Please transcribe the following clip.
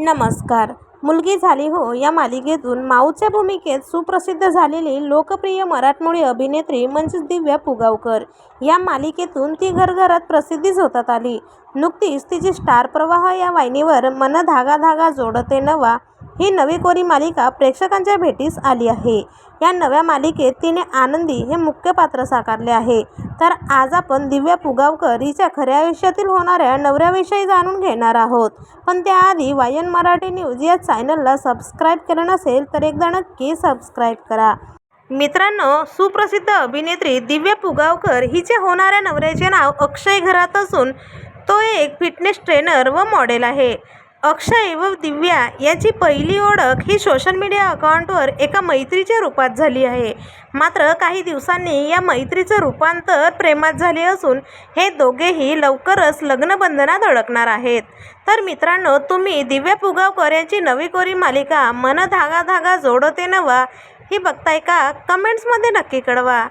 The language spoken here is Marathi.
नमस्कार. मुलगी झाली हो या मालिकेतून माऊच्या भूमिकेत सुप्रसिद्ध झालेली लोकप्रिय मराठमोळी अभिनेत्री म्हणजेच दिव्या पुगावकर. या मालिकेतून ती घरघरात प्रसिद्धी झोतात आली. नुकतीच तिची स्टार प्रवाह या वाहिनीवर मन धागा धागा जोडते नवा ही नवी कोरी मालिका प्रेक्षकांच्या भेटीस आली आहे. या नव्या मालिकेत तिने आनंदी हे मुख्य पात्र साकारले आहे. तर आज आपण दिव्या पुगावकर हिच्या खऱ्या आयुष्यातील होणाऱ्या नवऱ्याविषयी जाणून घेणार आहोत. पण त्याआधी वायन मराठी न्यूज या चॅनलला सबस्क्राईब केलं नसेल तर एकदा नक्की सबस्क्राईब करा. मित्रांनो सुप्रसिद्ध अभिनेत्री दिव्या पुगावकर हिचे होणाऱ्या नवऱ्याचे नाव अक्षय घरात असून तो एक फिटनेस ट्रेनर व मॉडेल आहे. अक्षय व दिव्या याची पहिली ओळख ही सोशल मीडिया अकाउंटवर एका मैत्रीच्या रूपात झाली आहे. मात्र काही दिवसांनी या मैत्रीचं रूपांतर प्रेमात झाले असून हे दोघेही लवकरच लग्नबंधनात अडकणार आहेत. तर मित्रांनो तुम्ही दिव्या पुगावकर यांची नवी कोरी मालिका मन धागा धागा जोडते नवा ही बघताय का? कमेंट्समध्ये नक्की कळवा.